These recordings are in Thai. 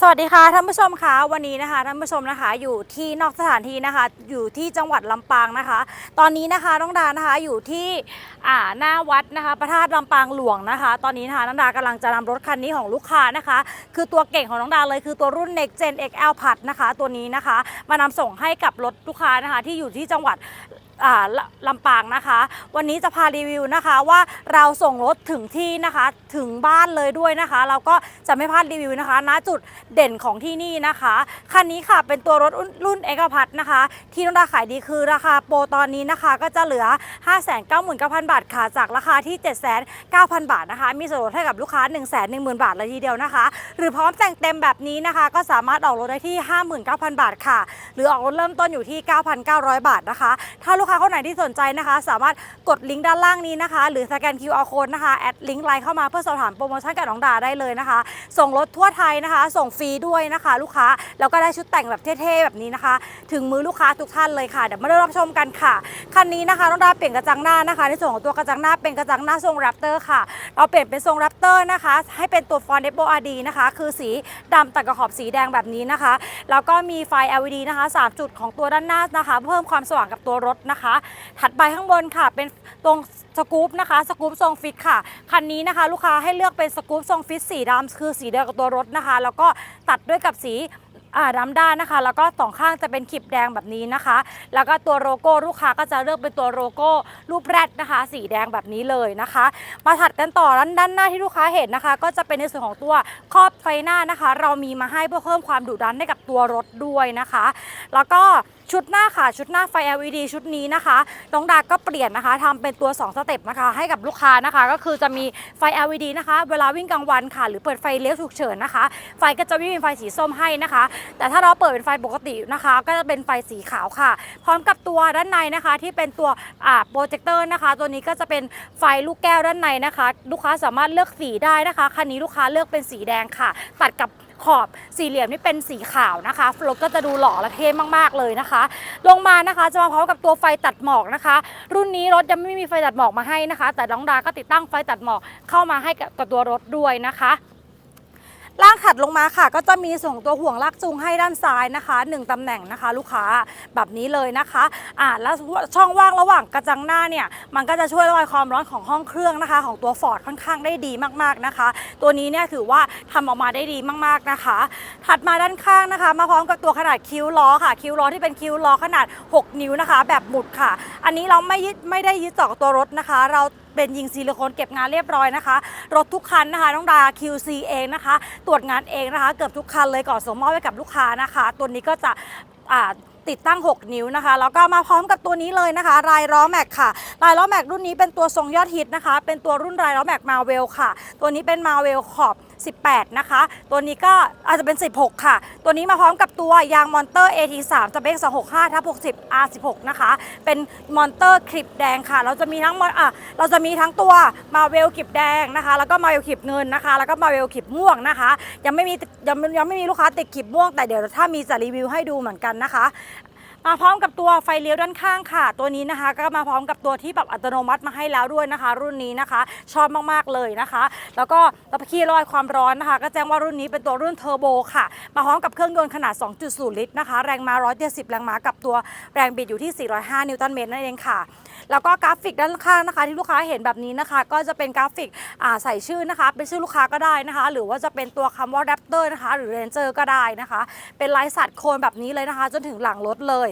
สวัสดีค่ะท่านผู้ชมคะวันนี้นะคะท่านผู้ชมนะคะอยู่ที่นอกสถานที่นะคะ อยู่ที่จังหวัดลำปางนะคะ ตอนนี้นะคะน้องดานะคะอยู่ที่อ่าหน้าวัดนะคะพระธาตุลำปางหลวงนะคะ ตอนนี้นะคะน้องดากำลังจะนำรถคันนี้ของลูกค้านะคะ คือตัวเก่งของน้องดาเลยคือตัวรุ่น Next Gen XL พัดนะคะ ตัวนี้นะคะ มานำส่งให้กับรถลูกค้านะคะ ที่อยู่ที่จังหวัด ลำปางนะคะ วันนี้จะพารีวิวนะคะว่าเราส่งรถถึงที่นะคะ ถึงบ้านเลยด้วยนะคะ เราก็จะไม่พลาดรีวิวนะคะณจุดเด่นของที่นี่นะคะคันนี้ค่ะเป็นตัวรถรุ่นเอกพัทนะคะ ที่น้องดาขายดีคือราคาโปรตอนนี้นะคะก็จะเหลือ 599,000 บาทค่ะจากราคาที่ 7,900 บาทนะคะ มีส่วนลดให้กับลูกค้า 110,000 บาทเลยทีเดียวนะคะ หรือพร้อมแต่งเต็มแบบนี้นะคะ ก็สามารถออกรถได้ที่ 59,000 บาทค่ะ หรือออกรถเริ่มต้นอยู่ที่ 9,900 บาทนะคะถ้าลูกค้าคนไหนที่สนใจนะคะ สามารถกดลิงก์ด้านล่างนี้นะคะ หรือสแกน QR code นะคะแอดลิงก์ไลน์เข้ามาเพื่อสอบถามโปรโมชั่นกับน้องดาได้เลยนะคะ ส่งรถทั่วไทยนะคะ ส่งฟรีด้วยนะคะ ลูกค้าแล้วก็ได้ชุดแต่งแบบเท่ๆแบบนี้นะคะ ถึงมือลูกค้าทุกท่านเลยค่ะเดี๋ยวมาเริ่มรับชมกันค่ะคันนี้นะคะน้องดาเปลี่ยนกระจังหน้านะคะ ในส่วนของตัวกระจังหน้าเป็นกระจังหน้าทรงแรปเตอร์ค่ะเราเปลี่ยนเป็นทรงแรปเตอร์นะคะ ให้เป็นตัวฟอนต์เดโบอาร์ดีนะคะ คือสีดำตัดกับขอบสีแดงแบบนี้นะคะแล้วก็มีไฟ LED นะคะ3จุดของตัวด้านหน้านะคะ เพิ่มความสว่างกับตัวรถนะคะถัดไปข้างบนค่ะ เป็นตรงสกู๊ปนะคะสกู๊ปทรงฟิตค่ะ คันนี้นะคะ ลูกค้าให้เลือกเป็นสกู๊ปทรงฟิตสีดำคือสีเดียวกับตัวรถนะคะ แล้วก็ตัดด้วยกับสี อ่าดำด้านนะคะ แล้วก็สองข้างจะเป็นขีบแดงแบบนี้นะคะ แล้วก็ตัวโลโก้ลูกค้าก็จะเลือกเป็นตัวโลโก้รูปแรดนะคะ สีแดงแบบนี้เลยนะคะ มาถัดกันต่อด้านด้านหน้าที่ลูกค้าเห็นนะคะ ก็จะเป็นในส่วนของตัวครอบไฟหน้านะคะ เรามีมาให้เพื่อเพิ่มความดุดันให้กับตัวรถด้วยนะคะ แล้วก็ชุดหน้าค่ะชุดหน้าไฟ LED ชุดนี้นะคะน้องดาก็เปลี่ยนนะคะทำเป็นตัว 2 สเต็ปนะคะ ให้กับลูกค้านะคะ ก็คือจะมีไฟ LED นะคะ เวลาวิ่งกลางวันค่ะ หรือเปิดไฟเลี้ยวฉุกเฉินนะคะ ไฟก็จะไม่มีไฟสีส้มให้นะคะแต่ถ้าเราเปิดเป็นไฟปกตินะคะ ก็จะเป็นไฟสีขาวค่ะ พร้อมกับตัวด้านในนะคะ ที่เป็นตัวโปรเจคเตอร์นะคะ ตัวนี้ก็จะเป็นไฟลูกแก้วด้านในนะคะ ลูกค้าสามารถเลือกสีได้นะคะคันนี้ลูกค้าเลือกเป็นสีแดงค่ะ ตัดกับขอบสี่เหลี่ยมนี่เป็นสีขาวนะคะรถก็จะดูหล่อและเท่มากๆเลยนะคะ ลงมานะคะจะมาพร้อมกับตัวไฟตัดหมอกนะคะ รุ่นนี้รถยังไม่มีไฟตัดหมอกมาให้นะคะ แต่น้องดาก็ติดตั้งไฟตัดหมอกเข้ามาให้กับตัวรถด้วยนะคะ ล่างถัดลงมาค่ะ ก็จะมีส่งตัวห่วงลากจูงให้ด้านซ้ายนะคะหนึ่งตำแหน่งนะคะ ลูกค้าแบบนี้เลยนะคะอ่าแล้วช่องว่างระหว่างกระจังหน้าเนี่ยมันก็จะช่วยระบายความร้อนของห้องเครื่องนะคะ ของตัว Ford ค่อนข้างได้ดีมากๆนะคะ ตัวนี้เนี่ยถือว่าทำออกมาได้ดีมากๆนะคะ ถัดมาด้านข้างนะคะ มาพร้อมกับตัวขนาดคิ้วล้อค่ะ คิ้วล้อที่เป็นคิ้วล้อขนาด 6 นิ้วนะคะ แบบหมุดค่ะ อันนี้เราไม่ยึดไม่ได้ยึดต่อกับตัวรถนะคะ เรา เป็นยิงซิลิโคนเก็บงานเรียบร้อยนะคะ รถทุกคันนะคะต้องดา QC เองนะคะ ตรวจงานเองนะคะ เกือบทุกคันเลยก่อนส่งมอบให้กับลูกค้านะคะ ตัวนี้ก็จะอ่าติดตั้ง 6 นิ้วนะคะ แล้วก็มาพร้อมกับตัวนี้เลยนะคะ รายล้อแม็กค่ะ รายล้อแม็กรุ่นนี้เป็นตัวทรงยอดฮิตนะคะ เป็นตัวรุ่นรายล้อแม็กมาเวลค่ะ ตัวนี้เป็นมาเวลขอบ 18 นะคะ ตัวนี้ก็อาจจะเป็น 16 ค่ะ ตัวนี้มาพร้อมกับตัวยางมอนเตอร์ AT3 สเปค265ทับ60 R16 นะคะ เป็นมอนเตอร์คลิปแดงค่ะ เราจะมีทั้งมอนอะเราจะมีทั้งตัวมาเวลคลิปแดงนะคะ แล้วก็มาเวลคลิปเงินนะคะ แล้วก็มาเวลคลิปม่วงนะคะ ยังไม่มียังยังไม่มีลูกค้าติดคลิปม่วง แต่เดี๋ยวถ้ามีจะรีวิวให้ดูเหมือนกันนะคะ มาพร้อมกับตัวไฟเลี้ยวด้านข้างค่ะ ตัวนี้นะคะ ก็มาพร้อมกับตัวที่ปรับอัตโนมัติมาให้แล้วด้วยนะคะ รุ่นนี้นะคะ ชอบมากๆเลยนะคะ แล้วก็ระบบขี้ระบายความร้อนนะคะ ก็แจ้งว่ารุ่นนี้เป็นตัวรุ่นเทอร์โบค่ะ มาพร้อมกับเครื่องยนต์ขนาด 2.0 ลิตรนะคะ แรงม้า 170 แรงม้ากับตัวแรงบิดอยู่ที่ 405 นิวตันเมตรนั่นเองค่ะ แล้วก็กราฟิกด้านข้างนะคะ ที่ลูกค้าเห็นแบบนี้นะคะ ก็จะเป็นกราฟิกใส่ชื่อนะคะ เป็นชื่อลูกค้าก็ได้นะคะ หรือว่าจะเป็นตัวคำว่า Raptor นะคะ หรือ Ranger ก็ได้นะคะ เป็นลายสัตว์โคนแบบนี้เลยนะคะ จนถึงหลังรถเลย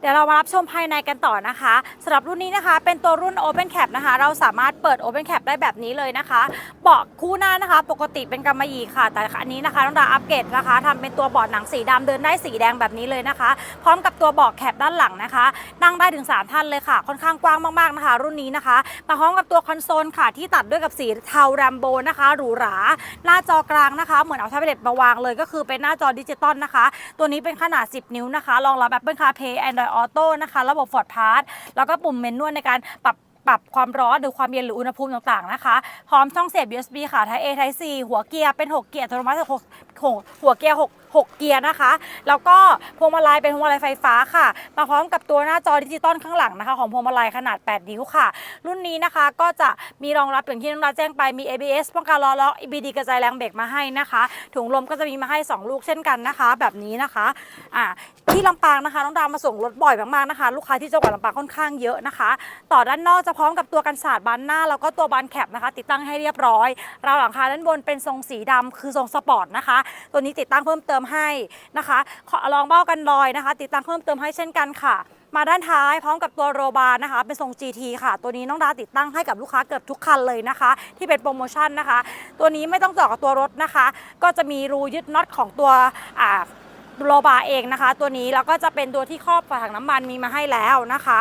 เดี๋ยวเรามารับชมภายในกันต่อนะคะสำหรับรุ่นนี้นะคะ เป็นตัวรุ่น Open Cap นะคะ เราสามารถเปิด Open Cap ได้แบบนี้เลยนะคะเบาะคู่หน้านะคะ ปกติเป็นกำมะหยี่ค่ะ แต่อันนี้นะคะต้องดาอัปเกรดนะคะทำเป็นตัวเบาะหนังสีดำเดินได้สีแดงแบบนี้เลยนะคะ พร้อมกับตัวเบาะแคปด้านหลังนะคะ นั่งได้ถึง 3 ท่านเลยค่ะ ค่อนข้างกว้างมากๆนะคะ รุ่นนี้นะคะมาพร้อมกับตัวคอนโซลค่ะที่ตัดด้วยกับสีเทาแรมโบนะคะหรูหราหน้าจอกลางนะคะ เหมือนเอาแท็บเล็ตมาวางเลยก็คือเป็นหน้าจอดิจิตอลนะคะ ตัวนี้เป็นขนาด 10 นิ้วนะคะรองรับ Apple CarPlay Android Auto นะคะระบบ Ford Pass แล้วก็ปุ่มเมนนวลในการปรับปรับความร้อนหรือความเย็นหรืออุณหภูมิต่างๆนะคะ พร้อมช่องเสียบ USB ค่ะ Type A Type C หัวเกียร์เป็น 6 เกียร์อัตโนมัติ หัวหัวเกียร์หกหกเกียร์นะคะ แล้วก็พวงมาลัยเป็นพวงมาลัยไฟฟ้าค่ะ มาพร้อมกับตัวหน้าจอดิจิตอลข้างหลังนะคะ ของพวงมาลัยขนาด 8 นิ้วค่ะ รุ่นนี้นะคะก็จะมีรองรับอย่างที่น้องดาแจ้งไปมี ABS ป้องกันล้อล็อก EBD กระจายแรงเบรกมาให้นะคะ ถุงลมก็จะมีมาให้ 2 ลูกเช่นกันนะคะ แบบนี้นะคะอ่าที่ลำปางนะคะน้องดามาส่งรถบ่อยมากๆนะคะ ลูกค้าที่จังหวัดลำปางค่อนข้างเยอะนะคะ ต่อด้านนอกจะพร้อมกับตัวกันสาดบานหน้า แล้วก็ตัวบานแคปนะคะ ติดตั้งให้เรียบร้อยราวหลังคาด้านบนเป็นทรงสีดำคือทรงสปอร์ตนะคะตัวนี้ติดตั้งเพิ่มเติมให้นะคะขอลองเบ้ากันรอยนะคะ ติดตั้งเพิ่มเติมให้เช่นกันค่ะมาด้านท้ายพร้อมกับตัวโรบาร์นะคะ เป็นทรง GT ค่ะ ตัวนี้น้องดาติดตั้งให้กับลูกค้าเกือบทุกคันเลยนะคะ ที่เป็นโปรโมชั่นนะคะ ตัวนี้ไม่ต้องเจาะกับตัวรถนะคะ ก็จะมีรูยึดน็อตของตัวโรบาร์เองนะคะ ตัวนี้แล้วก็จะเป็นตัวที่ครอบฝาถังน้ำมันมีมาให้แล้วนะคะ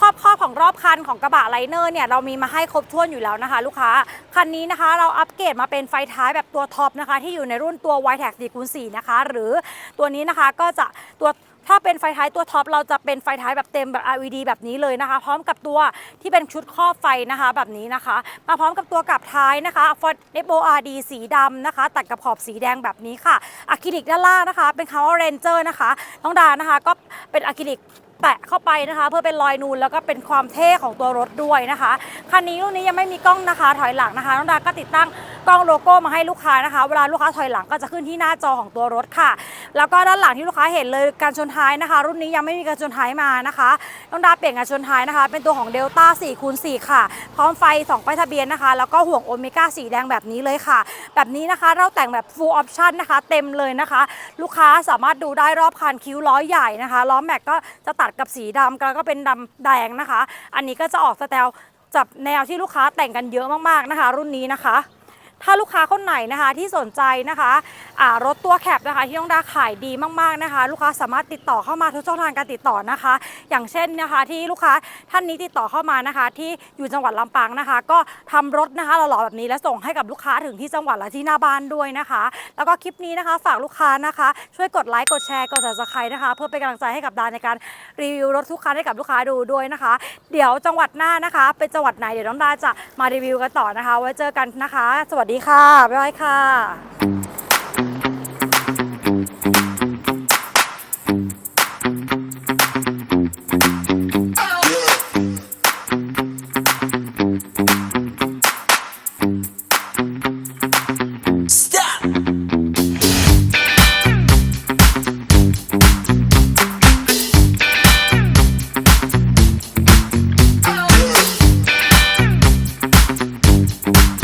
ครอบครอบของรอบคันของกระบะไลเนอร์เนี่ยเรามีมาให้ครบถ้วนอยู่แล้วนะคะ ลูกค้าคันนี้นะคะเราอัปเกรดมาเป็นไฟท้ายแบบตัวท็อปนะคะ ที่อยู่ในรุ่นตัว y t e c 4คูณ4นะคะ หรือตัวนี้นะคะก็จะตัวถ้าเป็นไฟท้ายตัวท็อปเราจะเป็นไฟท้ายแบบเต็มแบบ LED แบบนี้เลยนะคะ พร้อมกับตัวที่เป็นชุดครอบไฟนะคะ แบบนี้นะคะ มาพร้อมกับตัวกับท้ายนะคะ Ford FORD สีดำนะคะ ตัดกับขอบสีแดงแบบนี้ค่ะอะคริลิกด้านล่างนะคะ เป็นคำว่า Ranger นะคะน้องดานะคะ ก็เป็นอะคริลิก แตะเข้าไปนะคะ เพื่อเป็นรอยนูนแล้วก็เป็นความเท่ของตัวรถด้วยนะคะคันนี้รุ่นนี้ยังไม่มีกล้องนะคะถอยหลังนะคะน้องดาก็ติดตั้ง กล้องโลโก้มาให้ลูกค้านะคะ เวลาลูกค้าถอยหลังก็จะขึ้นที่หน้าจอของตัวรถค่ะ แล้วก็ด้านหลังที่ลูกค้าเห็นเลยการชนท้ายนะคะ รุ่นนี้ยังไม่มีการชนท้ายมานะคะน้องดาเปลี่ยนการชนท้ายนะคะ เป็นตัวของเดลต้า4คูณ4ค่ะ พร้อมไฟ2ป้ายทะเบียนนะคะ แล้วก็ห่วงโอเมก้าสีแดงแบบนี้เลยค่ะ แบบนี้นะคะเราแต่งแบบ full option นะคะ เต็มเลยนะคะ ลูกค้าสามารถดูได้รอบคันคิ้วล้อใหญ่นะคะล้อแม็กก็จะตัดกับสีดำแล้วก็เป็นดำแดงนะคะ อันนี้ก็จะออกสไตล์จับแนวที่ลูกค้าแต่งกันเยอะมากๆนะคะ รุ่นนี้นะคะ ถ้าลูกค้าคนไหนนะคะที่สนใจนะคะอ่ารถตัวแคปนะคะที่น้องดาขายดีมากๆนะคะ ลูกค้าสามารถติดต่อเข้ามาทุกช่องทางการติดต่อนะคะ อย่างเช่นนะคะที่ลูกค้าท่านนี้ติดต่อเข้ามานะคะ ที่อยู่จังหวัดลำปางนะคะ ก็ทำรถนะคะหล่อๆแบบนี้แล้วส่งให้กับลูกค้าถึงที่จังหวัดและที่หน้าบ้านด้วยนะคะ แล้วก็คลิปนี้นะคะ ฝากลูกค้านะคะ ช่วยกดไลค์กดแชร์กด subscribe นะคะ เพื่อเป็นกำลังใจให้กับดาในการรีวิวรถทุกคันให้กับลูกค้าดูด้วยนะคะ เดี๋ยวจังหวัดหน้านะคะ เป็นจังหวัดไหนเดี๋ยวน้องดาจะมารีวิวกันต่อนะคะ ไว้เจอกันนะคะ สวัสดีค่ะบ๊ายบายค่ะ